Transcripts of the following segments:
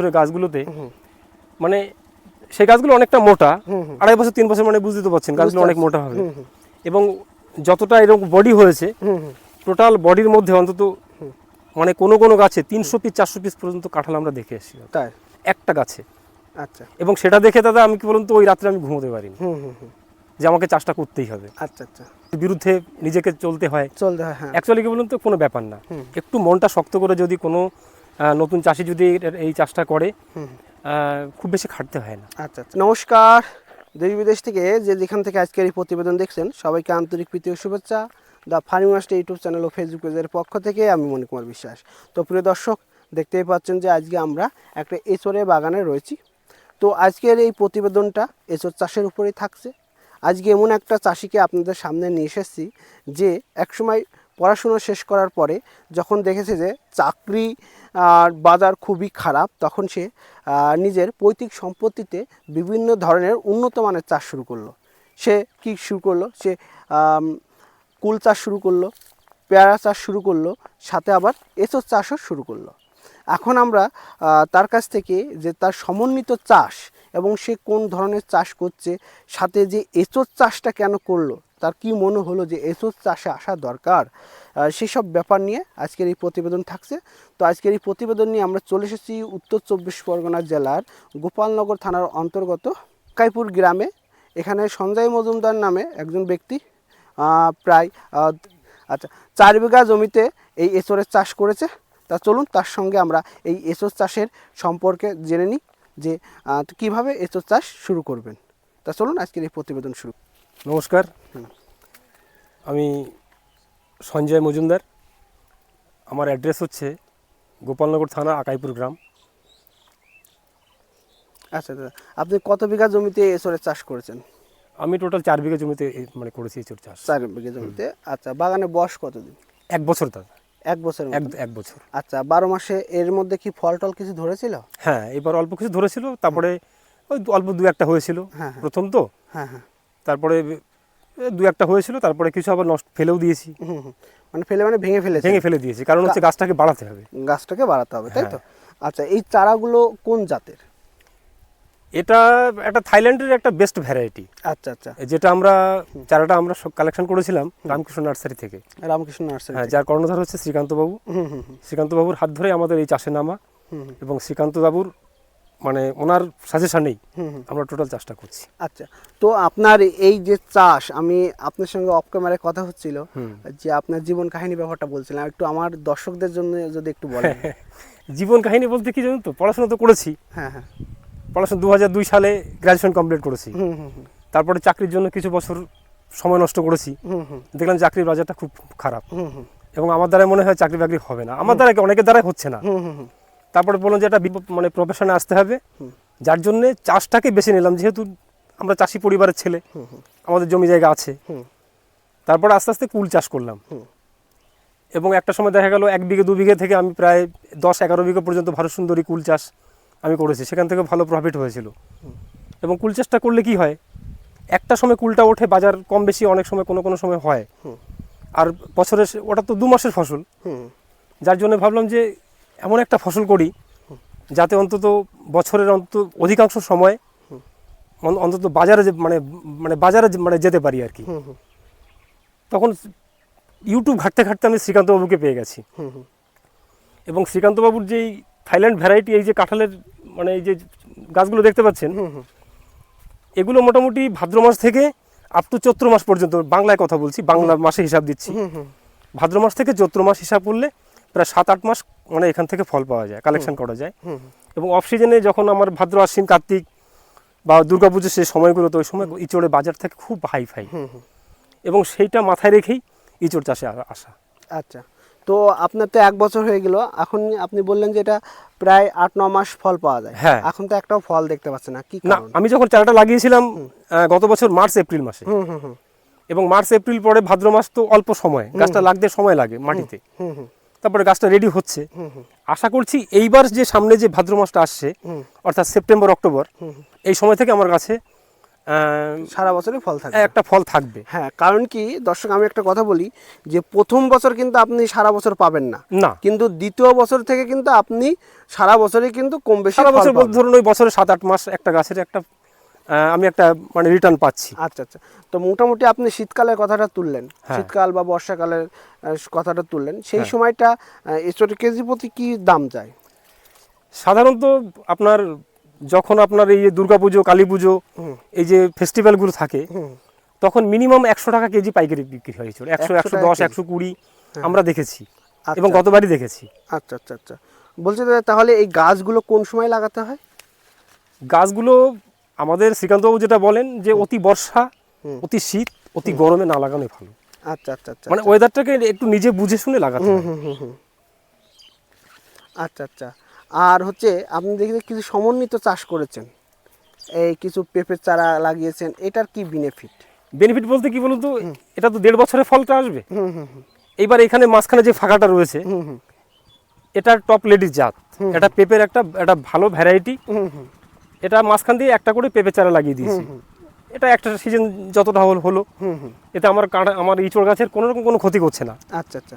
বছরের গাছগুলোতে মানে সেই গাছগুলো অনেকটা মোটা আড়াই বছর তিন বছর মানে বুঝতে তো পারছেন গাছগুলো অনেক মোটা হবে। এবং যতটা এরকম বডি হয়েছে টোটাল বডির মধ্যে অন্তত মানে কোনো কোনো গাছে তিনশো পিস চারশো পিস পর্যন্ত কাঁঠাল আমরা দেখে এসেছিলাম। তাই? একটা গাছে। আচ্ছা। এবং সেটা দেখে দাদা আমি কি বলুন তো ওই রাত্রে আমি ঘুমোতে পারিনি। যে আমাকে চাষটা করতেই হবে। আচ্ছা আচ্ছা। বিরুদ্ধে নিজেকে চলতে হয়। চলতে হয় অ্যাকচুয়ালি কি বলুন তো কোনো ব্যাপার না। একটু মনটা শক্ত করে যদি কোনো নতুন চাষি যদি এই চাষটা করে খুব বেশি খাটতে হয় না। আচ্ছা আচ্ছা। নমস্কার। দেশ বিদেশ থেকে যে যেখান থেকে আজকের এই প্রতিবেদন দেখছেন সবাইকে আন্তরিক প্রীতি ও শুভেচ্ছা। The farming master YouTube channel O Facebook পেজের পক্ষ থেকে আমি মণিকুমার বিশ্বাস। তো প্রিয় দর্শক দেখতেই পাচ্ছেন যে আজকে আমরা একটা এচরে বাগানে রয়েছি। তো আজকের এই প্রতিবেদনটা এচর চাষের উপরেই থাকছে। আজকে এমন একটা চাষিকে আপনাদের সামনে নিয়ে এসেছি যে একসময় পড়াশোনা শেষ করার পরে যখন দেখেছে যে চাকরি আর বাজার খুবই খারাপ, তখন সে নিজের পৈতৃক সম্পত্তিতে বিভিন্ন ধরনের উন্নত মানের চাষ শুরু করল। সে কি শুরু করল? সে কুল চাষ শুরু করল, পেয়ারা চাষ শুরু করল, সাথে আবার এঁচোর চাষও শুরু করল। এখন আমরা তার কাছ থেকে যে তার সমন্বিত চাষ এবং সে কোন ধরনের চাষ করছে, সাথে যে এঁচোর চাষটা কেন করল তার কি মনে হলো যে এঁচোর চাষে আসা দরকার? সেসব ব্যাপার নিয়ে আজকের এই প্রতিবেদন থাকছে। তো আজকের এই প্রতিবেদন নিয়ে আমরা চলে এসেছি উত্তর চব্বিশ পরগনা জেলার গোপালনগর থানার অন্তর্গত কাইপুর গ্রামে। এখানে সঞ্জয় মজুমদার নামে একজন ব্যক্তি প্রায় আচ্ছা চার বিঘা জমিতে এই এঁচড়ের চাষ করেছে। তা চলুন তার সঙ্গে আমরা এই এঁচড় চাষের সম্পর্কে জেনে নিই যে কীভাবে এঁচড় চাষ শুরু করবেন। তা চলুন আজকের এই প্রতিবেদন শুরু নমস্কার। আমি সঞ্জয় মজুমদার। আমার অ্যাড্রেস হচ্ছে গোপালনগর থানা আকাইপুর গ্রাম। আচ্ছা দাদা আপনি কত বিঘা জমিতে এঁচড়ের চাষ করেছেন? আমি টোটাল চার বিঘা জমিতে মানে করেছি এঁচড় চাষ। চার বিঘা জমিতে? আচ্ছা বাগানে বয়স কতদিন? এক বছর দাদা এক বছর এক এক বছর। আচ্ছা বারো মাসে এর মধ্যে কি ফল টল কিছু ধরেছিল? হ্যাঁ এবার অল্প কিছু ধরেছিল তারপরে ওই অল্প দু একটা হয়েছিল। হ্যাঁ, হ্যাঁ। প্রথম তো। হ্যাঁ হ্যাঁ। তারপরে দু একটা হয়েছিল তারপরে কিছু আবার নষ্ট ফেলেও দিয়েছি। মানে ফেলে মানে ভেঙে ফেলেছে। ভেঙে ফেলে দিয়েছি কারণ হচ্ছে গাছটাকে বাড়াতে হবে। গাছটাকে বাড়াতে হবে তাই তো? হ্যাঁ। আচ্ছা এই চারাগুলো কোন জাতের? এটা একটা থাইল্যান্ডের একটা বেস্ট ভ্যারাইটি আচ্ছা আচ্ছা। যেটা আমরা চারাটা আমরা সব কালেকশন করেছিলাম রামকৃষ্ণ নার্সারি থেকে। রামকৃষ্ণ নার্সারি হ্যাঁ যার কর্ণধার হচ্ছে শ্রীকান্ত বাবু শ্রীকান্ত বাবুর হাত ধরে আমাদের এই চাষে নামা এবং শ্রীকান্ত বাবুর মানে ওনার সাজেশনেই। আমরা টোটাল চাষটা করছি। আচ্ছা তো আপনার এই যে চাষ আমি আপনার সঙ্গে অফ ক্যামেরায় কথা হচ্ছিল যে আপনার জীবন কাহিনী ব্যাপারটা বলছিলাম। একটু আমার দর্শকদের জন্য যদি একটু বলেন। জীবন কাহিনী বলতে কি জানেন তো? পড়াশোনা তো করেছি। হ্যাঁ হ্যাঁ। পড়াশোনা দু হাজার দুই সালে গ্র্যাজুয়েশন কমপ্লিট করেছি। তারপরে চাকরির জন্য কিছু বছর সময় নষ্ট করেছি। দেখলাম চাকরির বাজারটা খুব খারাপ। এবং আমার দ্বারা মনে হয় চাকরি বাকরি হবে না। আমার দ্বারা অনেকের দ্বারাই হচ্ছে না। তারপরে বললাম যে একটা বিপ- মানে প্রফেশনে আসতে হবে। যার জন্যে চাষটাকে বেছে নিলাম যেহেতু আমরা চাষি পরিবারের ছেলে আমাদের জমি জায়গা আছে। তারপরে আস্তে আস্তে কুল চাষ করলাম। এবং একটা সময় দেখা গেল এক বিঘে দু বিঘে থেকে আমি প্রায় দশ এগারো বিঘে পর্যন্ত ভারত সুন্দরী কুল চাষ আমি করেছি। সেখান থেকে ভালো প্রফিট হয়েছিল। এবং কুল চাষটা করলে কি হয় একটা সময় কুলটা ওঠে বাজার কম বেশি অনেক সময় কোনো কোনো সময় হয়। আর বছরের ওটা তো দু মাসের ফসল। যার জন্য ভাবলাম যে এমন একটা ফসল করি যাতে অন্তত বছরের অন্তত অধিকাংশ সময় অন্তত বাজারে যে- মানে মানে বাজারে মানে যেতে পারি আর কি। তখন ইউটিউব ঘাটতে ঘাটতে আমি শ্রীকান্তবাবুকে পেয়ে গেছি। এবং শ্রীকান্তবাবুর যেই থাইল্যান্ড ভ্যারাইটি এই যে কাঁঠালের মানে এই যে গাছগুলো দেখতে পাচ্ছেন এগুলো মোটামুটি ভাদ্র মাস থেকে আপ টু চৈত্র মাস পর্যন্ত বাংলায় কথা বলছি বাংলা মাসে হিসাব দিচ্ছি। ভাদ্র মাস থেকে চৈত্র মাস হিসাব করলে প্রায় সাত আট মাস মানে এখান থেকে ফল পাওয়া যায় কালেকশন করা যায়। এবং অফ সিজনে যখন আমার ভাদ্র আশ্বিন কার্তিক বা দুর্গাপুজোর সেই সময়গুলোতে ওই সময় ইচড়ে বাজার থেকে খুব হাই ফাই এবং সেইটা মাথায় রেখেই ইচড় চাষে আসা। আচ্ছা। তো আপনার তো এক বছর হয়ে গেল এখন আপনি বললেন যে এটা প্রায় আট ন মাস ফল পাওয়া যায়। হ্যাঁ। এখন তো একটাও ফল দেখতে পাচ্ছে না কি না আমি যখন চারাটা লাগিয়েছিলাম গত বছর মার্চ এপ্রিল মাসে। এবং মার্চ এপ্রিল পরে ভাদ্র মাস তো অল্প সময় গাছটা লাগতে সময় লাগে মাটিতে। হুম হুম। তারপরে গাছটা রেডি হচ্ছে। আশা করছি এইবার যে সামনে যে ভাদ্র মাসটা আসছে অর্থাৎ সেপ্টেম্বর অক্টোবর এই সময় থেকে আমার কাছে আহ, সারা বছরই ফল থাকে একটা ফল থাকবে। হ্যাঁ কারণ কি দর্শক আমি একটা কথা বলি যে প্রথম বছর কিন্তু আপনি সারা বছর পাবেন না। না। কিন্তু দ্বিতীয় বছর থেকে কিন্তু আপনি সারা বছরই কিন্তু কম বেশি সারা বছর ধরুন ওই বছরে সাত আট মাস একটা গাছের একটা আমি একটা মানে রিটার্ন পাচ্ছি। আচ্ছা আচ্ছা। তো মোটামুটি আপনি শীতকালের কথাটা তুললেন। হ্যাঁ। শীতকাল বা বর্ষাকালের কথাটা তুললেন। সেই সময়টা এসটি কেজি প্রতি কি দাম যায়? সাধারণত আপনার যখন আপনার এই যে দুর্গাপুজো কালী পুজো এই যে ফেস্টিভ্যালগুলো থাকে তখন মিনিমাম একশো টাকা কেজি পাইকারি বিক্রি হয়েছিল একশো একশো দশ একশো কুড়ি আমরা দেখেছি আচ্ছা। এবং গতবারই দেখেছি। আচ্ছা আচ্ছা আচ্ছা। বলছি তাহলে এই গাছগুলো কোন সময় লাগাতে হয়? গাছগুলো আমাদের শ্রীকান্তবাবু যেটা বলেন যে অতি বর্ষা অতি শীত অতি গরমে না লাগানোই ভালো। আচ্ছা আচ্ছা আচ্ছা মানে ওয়েদারটাকে একটু নিজে বুঝে শুনে লাগাতে। আচ্ছা আচ্ছা। আর হচ্ছে আপনি দেখি কিছু সমন্বিত চাষ করেছেন। এই কিছু পেঁপের চারা লাগিয়েছেন এটার কি বেনিফিট বেনিফিট বলতে কি বলুন তো এটা তো দেড় বছরে ফলটা আসবে। এইবার এখানে মাঝখানে যে ফাঁকাটা রয়েছে এটা টপ লেডিস জাত। এটা পেঁপের একটা একটা ভালো ভ্যারাইটি এটা মাঝখান দিয়ে একটা করে পেঁপে চারা লাগিয়ে দিয়েছি। এটা একটা সিজন যতটা হল হলো। এতে আমার কাঁটা আমার ইঁচড় গাছের কোনো রকম কোনো ক্ষতি করছে না। আচ্ছা আচ্ছা।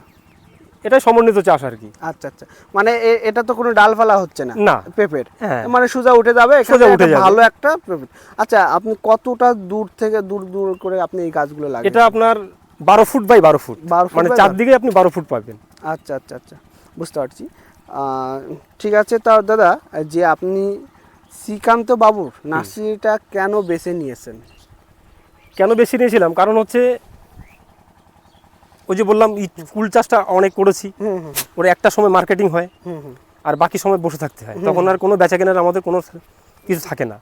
এটা সমন্বিত চাষ আর কি। আচ্ছা আচ্ছা। মানে এটা তো কোনো ডালপালা হচ্ছে না না। পেঁপের। হ্যাঁ। মানে সোজা উঠে যাবে সোজা উঠে যাবে। ভালো একটা পেঁপে। আচ্ছা আপনি কতটা দূর থেকে দূর দূর করে আপনি এই গাছগুলো লাগান এটা আপনার বারো ফুট বাই বারো ফুট। 12 ফুট মানে চারদিকে আপনি বারো ফুট পাবেন। আচ্ছা আচ্ছা আচ্ছা। বুঝতে পারছি। ঠিক আছে তা দাদা যে আপনি শ্রীকান্ত বাবুর নার্সারিটা কেন বেছে নিয়েছেন? কেন বেছে নিয়েছিলাম? কারণ হচ্ছে ওই যে বললাম ফুল চাষটা অনেক করেছি। ওর একটা সময় মার্কেটিং হয় আর বাকি সময় বসে থাকতে হয়। তখন আর কোনো বেচা কেনার আমাদের কোনো কিছু থাকে না।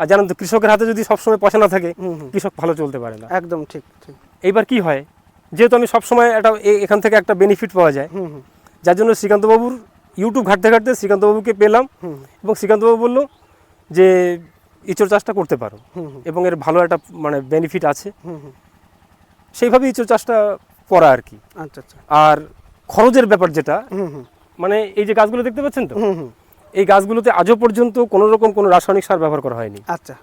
আর জানেন তো কৃষকের হাতে যদি সবসময় পয়সা না থাকে। কৃষক ভালো চলতে পারে না। একদম ঠিক ঠিক। এইবার কি হয় যেহেতু আমি সবসময় একটা এখান থেকে একটা বেনিফিট পাওয়া যায় যার জন্য শ্রীকান্তবাবুর ইউটিউব ঘাটতে ঘাটতে শ্রীকান্তবাবুকে পেলাম এবং শ্রীকান্তবাবু বলল যে ইঁচড় চাষটা করতে পারো এবং এর ভালো একটা মানে বেনিফিট আছে। হুম হুম। সেইভাবে ইঁচড় চাষটা করা আর কি। আচ্ছা আচ্ছা। আর খরচের ব্যাপার যেটা মানে এই যে গাছগুলো দেখতে পাচ্ছেন তো? এই গাছগুলোতে আজও পর্যন্ত কোনো রকম কোনো রাসায়নিক সার ব্যবহার করা হয়নি। আচ্ছা।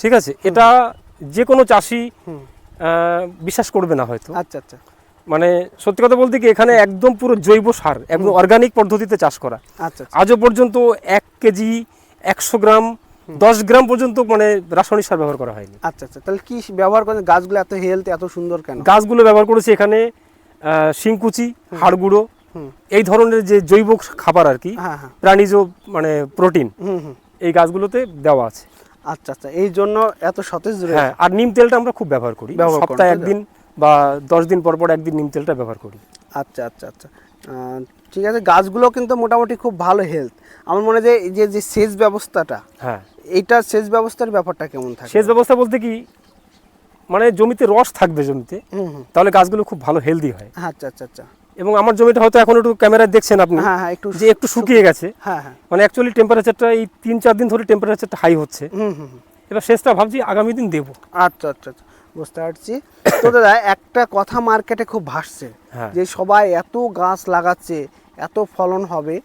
ঠিক আছে? এটা যে কোনো চাষি বিশ্বাস করবে না হয়তো। আচ্ছা আচ্ছা। মানে সত্যি কথা বলতে কি এখানে একদম পুরো জৈব সার একদম অর্গানিক পদ্ধতিতে চাষ করা। আচ্ছা আচ্ছা। আজও পর্যন্ত এক কেজি একশো গ্রাম দশ গ্রাম পর্যন্ত মানে রাসায়নিক সার ব্যবহার করা হয়নি। আচ্ছা আচ্ছা। তাহলে কি ব্যবহার করেন? গাছগুলো এত হেলথ এত সুন্দর কেন? গাছগুলো ব্যবহার করেছি এখানে শিংকুচি হাড়গুঁড়ো এই ধরনের যে জৈব খাবার আর কি হ্যাঁ হ্যাঁ। প্রাণীজ মানে প্রোটিন এই গাছগুলোতে দেওয়া আছে। আচ্ছা আচ্ছা। এই জন্য এত সতেজ হ্যাঁ আর নিম তেলটা আমরা খুব ব্যবহার করি। সপ্তাহে একদিন বা দশ দিন পর পর একদিন নিম তেলটা ব্যবহার করি। আচ্ছা আচ্ছা আচ্ছা। ঠিক আছে গাছগুলো কিন্তু মোটামুটি খুব ভালো হেলথ আমার মনে হয় যে যে যে সেচ ব্যবস্থাটা হ্যাঁ। এইটা সেচ ব্যবস্থার ব্যাপারটা কেমন থাকে? সেচ ব্যবস্থা বলতে কি মানে জমিতে রস থাকবে জমিতে তাহলে গাছগুলো খুব ভালো হেলদি হয়। আচ্ছা আচ্ছা আচ্ছা। এবং আমার জমিটা হয়তো এখন একটু ক্যামেরায় দেখছেন আপনি হ্যাঁ হ্যাঁ একটু যে একটু শুকিয়ে গেছে। হ্যাঁ হ্যাঁ। মানে অ্যাকচুয়ালি টেম্পারেচারটা এই তিন চার দিন ধরে টেম্পারেচারটা হাই হচ্ছে। হুম হুম হুম। এবার সেচটা ভাবছি আগামী দিন দেবো। আচ্ছা আচ্ছা আচ্ছা। বুঝতে পারছি। তো দাদা একটা কথা মার্কেটে খুব ভাসছে হ্যাঁ। যে সবাই এত গাছ লাগাচ্ছে এত ফলন হবে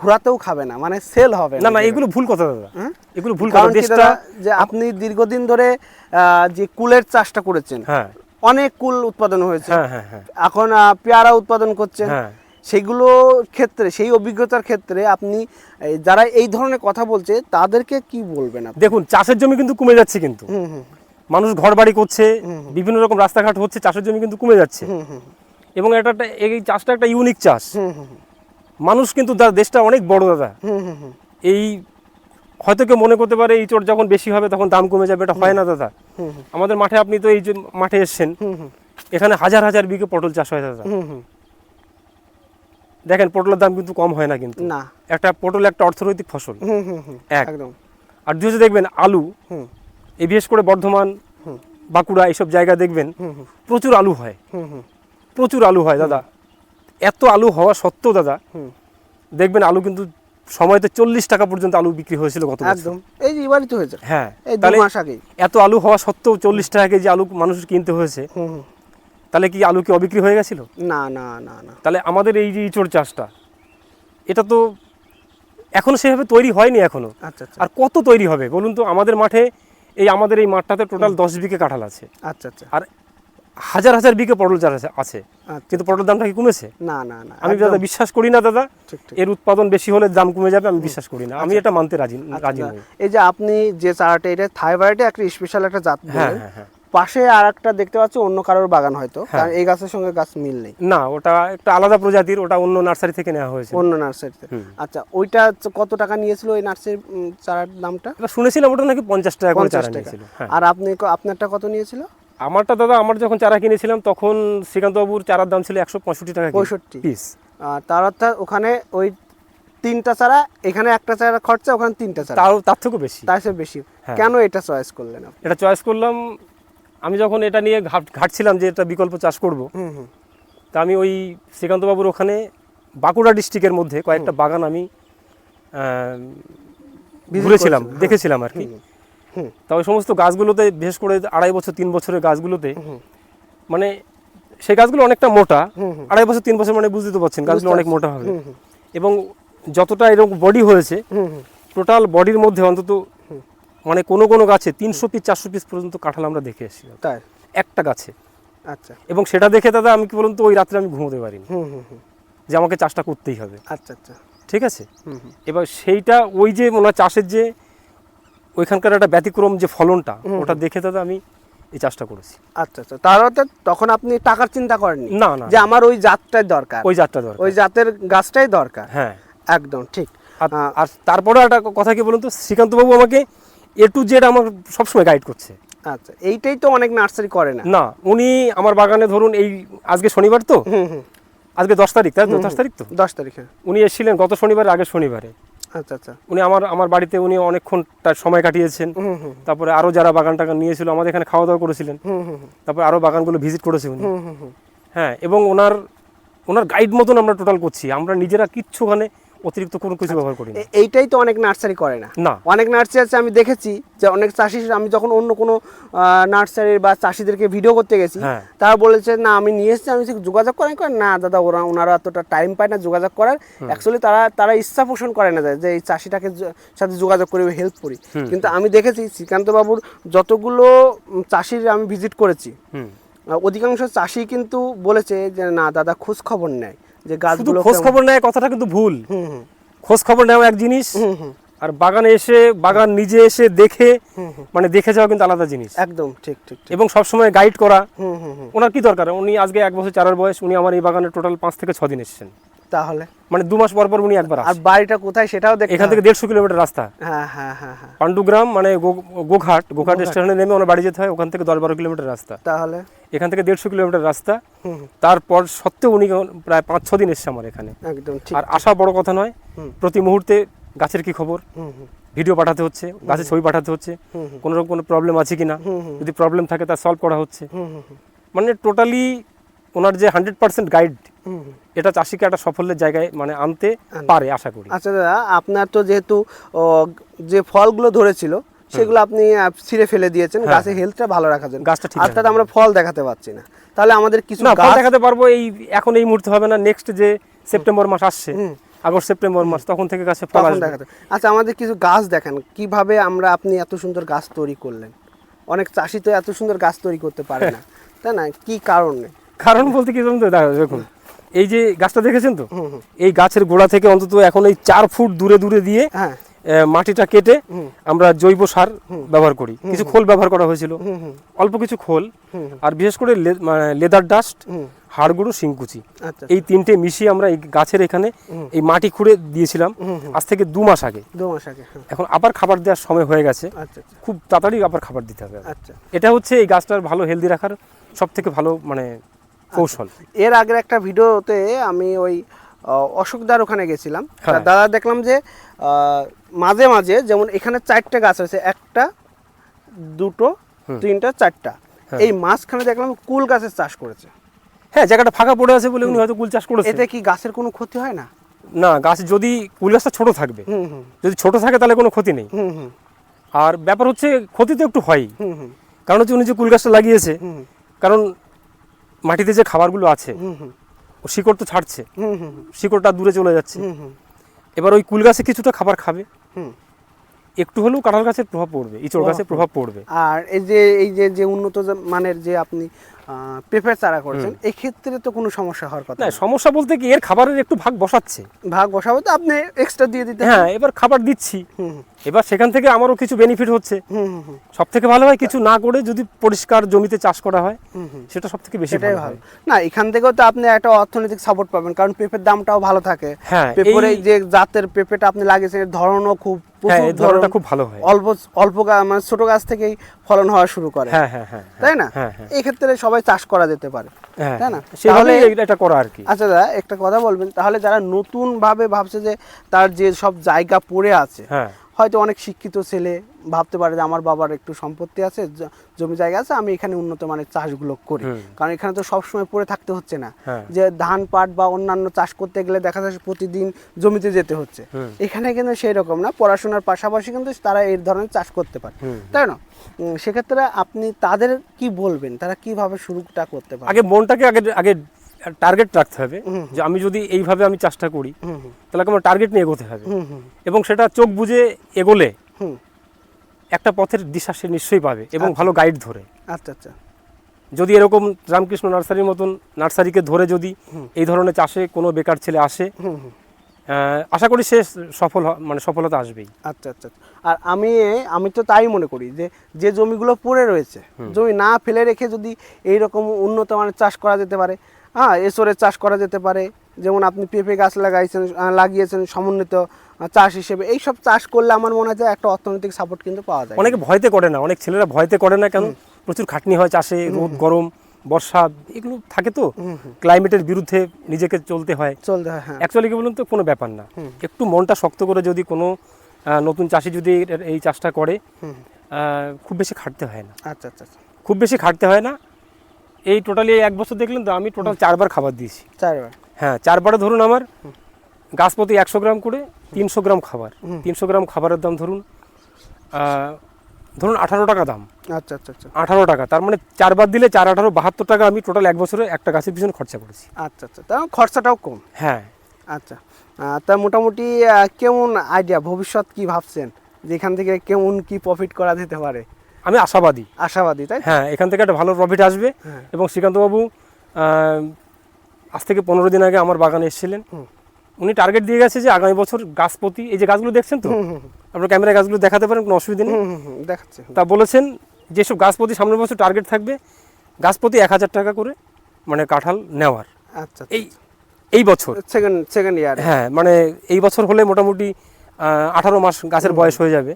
ঘোরাতেও খাবে না মানে সেল হবে না। না এগুলো ভুল কথা দাদা। হ্যাঁ? এগুলো ভুল কথা। দেশটা যে আপনি দীর্ঘদিন ধরে যে কুলের চাষটা করেছেন হ্যাঁ। অনেক কুল উৎপাদন হয়েছে। হ্যাঁ হ্যাঁ হ্যাঁ। এখন পেয়ারা উৎপাদন করছেন। হ্যাঁ। সেগুলো ক্ষেত্রে সেই অভিজ্ঞতার ক্ষেত্রে আপনি যারা এই ধরনের কথা বলছে তাদেরকে কি বলবেন দেখুন চাষের জমি কিন্তু কমে যাচ্ছে কিন্তু। মানুষ ঘর বাড়ি করছে বিভিন্ন রকম রাস্তাঘাট হচ্ছে চাষের জমি কিন্তু কমে যাচ্ছে। এবং এটা একটা এই চাষটা একটা ইউনিক চাষ। মানুষ কিন্তু তার দেশটা অনেক বড় দাদা। এই হয়তো কেউ মনে করতে পারে এই চোট যখন বেশি হবে তখন দাম কমে যাবে এটা হয় না দাদা। আমাদের মাঠে আপনি তো এই যে মাঠে এসছেন এখানে হাজার হাজার বিঘে পটল চাষ হয় দাদা। দেখেন পটলের দাম কিন্তু কম হয় না কিন্তু। না। একটা পটল একটা অর্থনৈতিক ফসল। এক। একদম। আর দুই দেখবেন আলু। এই বিশেষ করে বর্ধমান। বাঁকুড়া এইসব জায়গা দেখবেন প্রচুর আলু হয়। প্রচুর আলু হয় দাদা। এত আলু হওয়া সত্ত্বেও দাদা দেখবেন আলু কিন্তু সময়তে চল্লিশ টাকা পর্যন্ত আলু বিক্রি হয়েছিল গত একদম। এই যে এবারই তো হয়েছে। হ্যাঁ এই তাহলে মাস আগেই এত আলু হওয়া সত্ত্বেও চল্লিশ টাকা কেজি আলু মানুষ কিনতে হয়েছে। তাহলে কি আলু কি অবিক্রি হয়ে গেছিল? না না না না। তাহলে আমাদের এই যে ইঁচড় চাষটা এটা তো এখনও সেভাবে তৈরি হয়নি এখনও। আচ্ছা আচ্ছা। আর কত তৈরি হবে? বলুন তো আমাদের মাঠে এই আমাদের এই মাঠটাতে টোটাল দশ বিঘে কাঁঠাল আছে। আচ্ছা আচ্ছা। আর হাজার হাজার বিঘে পটল চাষ আছে- আছে। আচ্ছা। কিন্তু পটল দামটা কি কমেছে? না না না আমি দাদা বিশ্বাস করি না দাদা। এর উৎপাদন বেশি হলে দাম কমে যাবে আমি বিশ্বাস করি না। আমি এটা মানতে রাজি রাজি আচ্ছা, নই। এই যে আপনি যে চারাটা এটা থাইভয়েডে একটা স্পেশাল একটা জাত হ্যাঁ হ্যাঁ হ্যাঁ। পাশে আর একটা দেখতে পাচ্ছি অন্য কারোর বাগান হয়তো। হ্যাঁ। কারণ এই গাছের সঙ্গে গাছ মিল নেই। না ওটা একটা আলাদা প্রজাতির ওটা অন্য নার্সারি থেকে নেওয়া হয়েছে। অন্য নার্সারিতে। আচ্ছা ওইটা কত টাকা নিয়েছিল ওই নার্সারি চারার দামটা? শুনেছিলাম ওটা নাকি পঞ্চাশ টাকা পঞ্চাশ টাকা। হ্যাঁ। আর আপনি আপনারটা কত নিয়েছিল? আমারটা দাদা আমার যখন চারা কিনেছিলাম তখন শ্রীকান্ত বাবুর চারার দাম ছিল একশো পঁয়ষট্টি টাকা পঁয়ষট্টি। পিস। আর তার অর্থাৎ ওখানে ওই তিনটা চারা এখানে একটা চারা খরচা ওখানে তিনটা চারা। তার থেকেও বেশি। তার বেশি। হ্যাঁ। কেন এটা চয়েস করলেন এটা চয়েস করলাম আমি যখন এটা নিয়ে ঘাট- ঘাটছিলাম যে এটা বিকল্প চাষ করব তা আমি ওই শ্রীকান্তবাবুর ওখানে বাঁকুড়া ডিস্ট্রিক্টের মধ্যে কয়েকটা বাগান আমি ঘুরেছিলাম হ্যাঁ। দেখেছিলাম আর কি। তা ওই সমস্ত গাছগুলোতে বিশেষ করে আড়াই বছর তিন বছরের গাছগুলোতে মানে সেই গাছগুলো অনেকটা মোটা আড়াই বছর তিন বছর মানে বুঝতে তো পারছেন গাছগুলো অনেক মোটা হবে। এবং যতটা এরকম বডি হয়েছে টোটাল বডির মধ্যে অন্তত মানে কোনো কোনো গাছে তিনশো পিস চারশো পিস পর্যন্ত কাঁঠাল আমরা দেখে এসেছি তাই? একটা গাছে। আচ্ছা। এবং সেটা দেখে দাদা আমি কি বলুন তো ওই রাত্রে আমি ঘুমোতে পারিনি। হুম হুম হুম। যে আমাকে চাষটা করতেই হবে। আচ্ছা আচ্ছা। ঠিক আছে? এবার সেইটা ওই যে মনে হয় চাষের যে ওইখানকার একটা ব্যতিক্রম যে ফলনটা ওটা দেখে দাদা আমি এই চাষটা করেছি। আচ্ছা আচ্ছা। তার অর্থাৎ তখন আপনি টাকার চিন্তা করেননি? না না যে আমার ওই জাতটাই দরকার। ওই জাতটা দরকার। ওই জাতের গাছটাই দরকার। হ্যাঁ। একদম ঠিক। আর তারপরে একটা কথা কি বলুন তো শ্রীকান্তবাবু আমাকে এ টু জেড আমার সবসময় গাইড করছে। আচ্ছা এইটাই তো অনেক নার্সারি করে না। না উনি আমার বাগানে ধরুন এই আজকে শনিবার তো? আজকে দশ তারিখ তাই দশ তারিখ তো? দশ তারিখে। উনি এসেছিলেন গত শনিবার আগের শনিবারে। আচ্ছা আচ্ছা। উনি আমার আমার বাড়িতে উনি অনেকক্ষণ তার সময় কাটিয়েছেন। তারপরে আরও যারা বাগান টাগান নিয়েছিল আমাদের এখানে খাওয়া দাওয়া করেছিলেন তারপরে আরও বাগানগুলো ভিজিট করেছে উনি। হ্যাঁ এবং ওনার ওনার গাইড মতন আমরা টোটাল করছি। আমরা নিজেরা কিচ্ছু ওখানে অতিরিক্ত কোনো কিছু ব্যবহার করি না। এইটাই তো অনেক নার্সারি করে না। না। অনেক নার্সারি আছে আমি দেখেছি যে অনেক চাষি আমি যখন অন্য কোনো নার্সারির বা চাষিদেরকে ভিডিও করতে গেছি হ্যাঁ। তারা বলেছে না আমি নিয়ে এসেছি আমি যোগাযোগ করেন করেন না দাদা ওরা ওনারা এতটা টাইম পায় না যোগাযোগ করার। অ্যাকচুয়ালি তারা তারা ইচ্ছা পোষণ করে না যে এই চাষিটাকে সাথে যোগাযোগ করে হেল্প করি। কিন্তু আমি দেখেছি শ্রীকান্ত বাবুর যতগুলো চাষির আমি ভিজিট করেছি অধিকাংশ চাষি কিন্তু বলেছে যে না দাদা খোঁজ খবর নেয়। যে গাছগুলো খোঁজ খবর নেয় কথাটা কিন্তু ভুল। খোঁজ খবর নেওয়া এক জিনিস আর বাগানে এসে বাগান নিজে এসে দেখে মানে দেখে যাওয়া কিন্তু আলাদা জিনিস। একদম ঠিক ঠিক এবং সবসময় গাইড করা। হুম হুম হুম। ওনার কি দরকার? উনি আজকে এক বছর চারের বয়স উনি আমার এই বাগানে টোটাল পাঁচ থেকে ছ দিন এসেছেন। তাহলে? মানে দু মাস পর পর উনি একবার আর বাড়িটা কোথায় সেটাও দেখতে এখান থেকে দেড়শো কিলোমিটার রাস্তা। হ্যাঁ হ্যাঁ হ্যাঁ হ্যাঁ। পাণ্ডুগ্রাম মানে গোঘাট। গোঘাট। স্টেশনে নেমে ওনার বাড়ি যেতে হয় ওখান থেকে দশ বারো কিলোমিটার রাস্তা। তাহলে? এখান থেকে দেড়শো কিলোমিটার রাস্তা। তারপর সত্ত্বেও উনি প্রায় পাঁচ ছ দিন এসছে আমার এখানে। একদম আর আসা বড় কথা নয় প্রতি মুহূর্তে গাছের কি খবর? ভিডিও পাঠাতে হচ্ছে গাছের ছবি পাঠাতে হচ্ছে। কোনো রকম কোনো প্রবলেম আছে কি না যদি প্রবলেম থাকে তা সলভ করা হচ্ছে। মানে টোটালি ওনার যে হান্ড্রেড পার্সেন্ট গাইড। এটা চাষিকে একটা সাফল্যের জায়গায় মানে আনতে পারে আশা করি। আচ্ছা দাদা আপনার তো যেহেতু যে ফলগুলো ধরেছিল সেগুলো আপনি ছিঁড়ে ফেলে দিয়েছেন হ্যাঁ, গাছের হেলথটা ভালো রাখার জন্য। গাছটা ঠিক অর্থাৎ আমরা ফল দেখাতে পাচ্ছি না। তাহলে আমাদের কিছু ফল গাছ দেখাতে পারব এই এখন এই মুহূর্তে হবে না নেক্সট যে সেপ্টেম্বর মাস আসছে। আগস্ট সেপ্টেম্বর মাস তখন থেকে গাছে ফল আসবে। দেখাতে আচ্ছা আমাদের কিছু গাছ দেখেন কীভাবে আমরা আপনি এত সুন্দর গাছ তৈরি করলেন? অনেক চাষি তো এত সুন্দর গাছ তৈরি করতে পারে না। তাই না? কি কারণে? কারণ বলতে কি জানেন তো দেখো, দেখুন। এই যে গাছটা দেখেছেন তো? এই গাছের গোড়া থেকে অন্তত এখন এই চার ফুট দূরে দূরে দিয়ে হ্যাঁ। মাটিটা কেটে আমরা জৈব সার ব্যবহার করি। কিছু খোল ব্যবহার করা হয়েছিল। অল্প কিছু খোল। আর বিশেষ করে লে- মানে লেদার ডাস্ট হুম। হাড়গুঁড়ো শিংকুচি। আচ্ছা এই তিনটে মিশিয়ে আমরা এই গাছের এখানে এই মাটি খুঁড়ে দিয়েছিলাম। আজ থেকে দু মাস আগে। দু মাস আগে হ্যাঁ। এখন আবার খাবার দেওয়ার সময় হয়ে গেছে। আচ্ছা আচ্ছা। খুব তাড়াতাড়ি আবার খাবার দিতে হবে। আচ্ছা। এটা হচ্ছে এই গাছটার ভালো হেলদি রাখার সব থেকে ভালো মানে কৌশল। এর আগের একটা ভিডিওতে আমি ওই অশোকদার ওখানে গেছিলাম। হ্যাঁ। দাদা দেখলাম যে মাঝে মাঝে যেমন এখানে চারটে গাছ আছে একটা দুটো তিনটা চারটা। হ্যাঁ। এই মাঝখানে দেখলাম কুল গাছের চাষ করেছে। হ্যাঁ জায়গাটা ফাঁকা পড়ে আছে বলে উনি হয়তো কুল চাষ করেছে। এতে কি গাছের কোনো ক্ষতি হয় না? না গাছ যদি কুল গাছটা ছোট থাকবে যদি ছোট থাকে তাহলে কোনো ক্ষতি নেই। হুম হুম। আর ব্যাপার হচ্ছে ক্ষতি তো একটু হয়ই। হুম হুম। কারণ হচ্ছে উনি যে কুল গাছটা লাগিয়েছে কারণ মাটিতে যে খাবারগুলো আছে শিকড় তো ছাড়ছে হুম হুম। শিকড়টা দূরে চলে যাচ্ছে। হুম হুম। এবার ওই কুল গাছে কিছুটা খাবার খাবে। হুম। একটু হলেও কাঁঠাল গাছের প্রভাব পড়বে ইচড় গাছের প্রভাব পড়বে। আর এই যে এই যে যে উন্নত মানের যে আপনি পেঁপের চারা করছেন এই ক্ষেত্রে তো কোনো সমস্যা হওয়ার কথা না সমস্যা বলতে কি এর খাবারের একটু ভাগ বসাচ্ছে। ভাগ বসাবো তো আপনি এক্সট্রা দিয়ে দিতে হ্যাঁ এবার খাবার দিচ্ছি। এবার সেখান থেকে আমারও কিছু বেনিফিট হচ্ছে। সব থেকে ভালো হয় কিছু না করে যদি পরিষ্কার জমিতে চাষ করা হয় সেটা সব থেকে বেশি ভালো না এখান থেকেও তো আপনি একটা অর্থনৈতিক সাপোর্ট পাবেন কারণ পেঁপের দামটাও ভালো থাকে। হ্যাঁ, পেঁপের যে জাতের পেঁপেটা আপনি লাগিয়েছেন এর ধরনও খুব হ্যাঁ এই ধরনটা খুব ভালো হয়। অল্প অল্প মানে ছোট গাছ থেকেই ফলন হওয়া শুরু করে। হ্যাঁ হ্যাঁ হ্যাঁ তাই না? এই ক্ষেত্রে সবাই চাষ করা যেতে পারে তাই না? তাহলে- এটা করা আর কি। আচ্ছা দাদা একটা কথা বলবেন তাহলে যারা নতুন ভাবে ভাবছে যে তার যে সব জায়গা পড়ে আছে হ্যাঁ। হয়তো অনেক শিক্ষিত ছেলে ভাবতে পারে যে আমার বাবার একটু সম্পত্তি আছে জমি জায়গা আছে আমি এখানে উন্নত মানের চাষগুলো করি। কারণ এখানে তো সবসময় পড়ে থাকতে হচ্ছে না। হ্যাঁ। যে ধান পাট বা অন্যান্য চাষ করতে গেলে দেখা যাচ্ছে প্রতিদিন জমিতে যেতে হচ্ছে। এখানে কিন্তু সেই রকম না পড়াশোনার পাশাপাশি কিন্তু তারা এই ধরনের চাষ করতে পারে। তাই না? সেক্ষেত্রে আপনি তাদের কি বলবেন? তারা কীভাবে শুরুটা করতে পারে? আগে মনটাকে আগে আগে টার্গেট রাখতে হবে যে আমি যদি এইভাবে আমি চাষটা করি তাহলে আমার টার্গেট নিয়ে এগোতে হবে। এবং সেটা চোখ বুঝে এগোলে হুম। একটা পথের দিশা সে নিশ্চয়ই পাবে এবং ভালো গাইড ধরে। আচ্ছা আচ্ছা। যদি এরকম রামকৃষ্ণ নার্সারির মতন নার্সারিকে ধরে যদি এই ধরনের চাষে কোনো বেকার ছেলে আসে আশা করি সে সফল মানে সফলতা আসবেই। আচ্ছা আচ্ছা আচ্ছা। আর আমি আমি তো তাই মনে করি যে যে জমিগুলো পড়ে রয়েছে জমি না ফেলে রেখে যদি এই রকম উন্নত মানের চাষ করা যেতে পারে হ্যাঁ এসরের চাষ করা যেতে পারে যেমন আপনি পেঁপে গাছ লাগাইছেন লাগিয়েছেন সমন্বিত চাষ হিসেবে। এই সব চাষ করলে আমার মনে হয় একটা অর্থনৈতিক সাপোর্ট কিন্তু পাওয়া যায়। অনেকে ভয়তে করে না অনেক ছেলেরা ভয়তে করে না কেন? প্রচুর খাটনি হয় চাষে রোদ গরম বর্ষা এগুলো থাকে তো। ক্লাইমেটের বিরুদ্ধে নিজেকে চলতে হয়। চলতে হয় হ্যাঁ। অ্যাকচুয়ালি কি বলুন তো কোনো ব্যাপার না। একটু মনটা শক্ত করে যদি কোনো নতুন চাষি যদি এই চাষটা করে খুব বেশি খাটতে হয় না। আচ্ছা আচ্ছা আচ্ছা। খুব বেশি খাটতে হয় না। এই টোটালি এক বছর দেখলেন তো আমি টোটাল চারবার খাবার দিয়েছি। চারবার। হ্যাঁ চারবারে ধরুন আমার গাছ প্রতি একশো গ্রাম করে তিনশো গ্রাম খাবার। তিনশো গ্রাম খাবারের দাম ধরুন ধরুন আঠারো টাকা দাম। আচ্ছা আচ্ছা আচ্ছা। আঠারো টাকা তার মানে চারবার দিলে চার আঠারো বাহাত্তর টাকা আমি টোটাল এক বছরে একটা গাছের পিছনে খরচা করেছি। আচ্ছা আচ্ছা মানে খরচাটাও কম। হ্যাঁ। আচ্ছা তা মোটামুটি কেমন আইডিয়া ভবিষ্যৎ কি ভাবছেন? যে এখান থেকে কেমন কি প্রফিট করা যেতে পারে? আমি আশাবাদী। আশাবাদী তাই হ্যাঁ এখান থেকে একটা ভালো প্রফিট আসবে। হ্যাঁ। এবং শ্রীকান্তবাবু আজ থেকে পনেরো দিন আগে আমার বাগানে এসেছিলেন। উনি টার্গেট দিয়ে গেছে যে আগামী বছর গাছ প্রতি এই যে গাছগুলো দেখছেন তো। আপনার ক্যামেরা গাছগুলো দেখাতে পারেন কোনো অসুবিধা নেই। দেখাচ্ছে। তা বলেছেন যেসব গাছ প্রতি সামনের বছর টার্গেট থাকবে গাছ প্রতি এক হাজার টাকা করে মানে কাঁঠাল নেওয়ার। আচ্ছা এই এই বছর। সেকেন্ড সেকেন্ড ইয়ার হ্যাঁ মানে এই বছর হলে মোটামুটি আঠারো মাস গাছের বয়স হয়ে যাবে।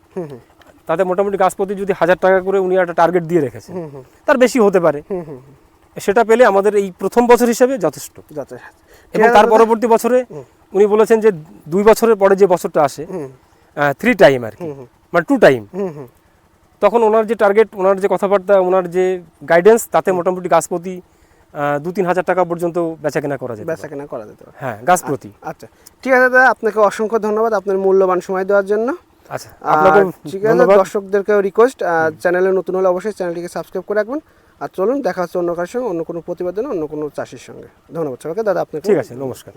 তাতে মোটামুটি গাছ প্রতি যদি হাজার টাকা করে উনি একটা টার্গেট দিয়ে হুম তার বেশি হতে পারে। সেটা পেলে আমাদের এই প্রথম বছর হিসেবে যথেষ্ট। এবং তার পরবর্তী বছরে উনি বলেছেন যে দুই বছরের পরে যে বছরটা আসে থ্রি টাইম আর কি মানে টু টাইম তখন ওনার যে টার্গেট ওনার যে কথাবার্তা ওনার যে গাইডেন্স তাতে মোটামুটি গাছ প্রতি দু তিন হাজার টাকা পর্যন্ত বেচা কেনা করা যায় বেচা কেনা করা যেতে হ্যাঁ গাছ প্রতি। আচ্ছা। ঠিক আছে দাদা আপনাকে অসংখ্য ধন্যবাদ আপনার মূল্যবান সময় দেওয়ার জন্য। আচ্ছা ঠিক আছে দর্শকদেরকেও রিকোয়েস্ট চ্যানেলে নতুন হলে অবশ্যই চ্যানেলটিকে সাবস্ক্রাইব করে রাখবেন। আর চলুন দেখা হচ্ছে অন্য কারোর সঙ্গে অন্য কোনো প্রতিবেদনে অন্য কোনো চাষির সঙ্গে। ধন্যবাদ সবাইকে। দাদা আপনাকে ঠিক আছে নমস্কার।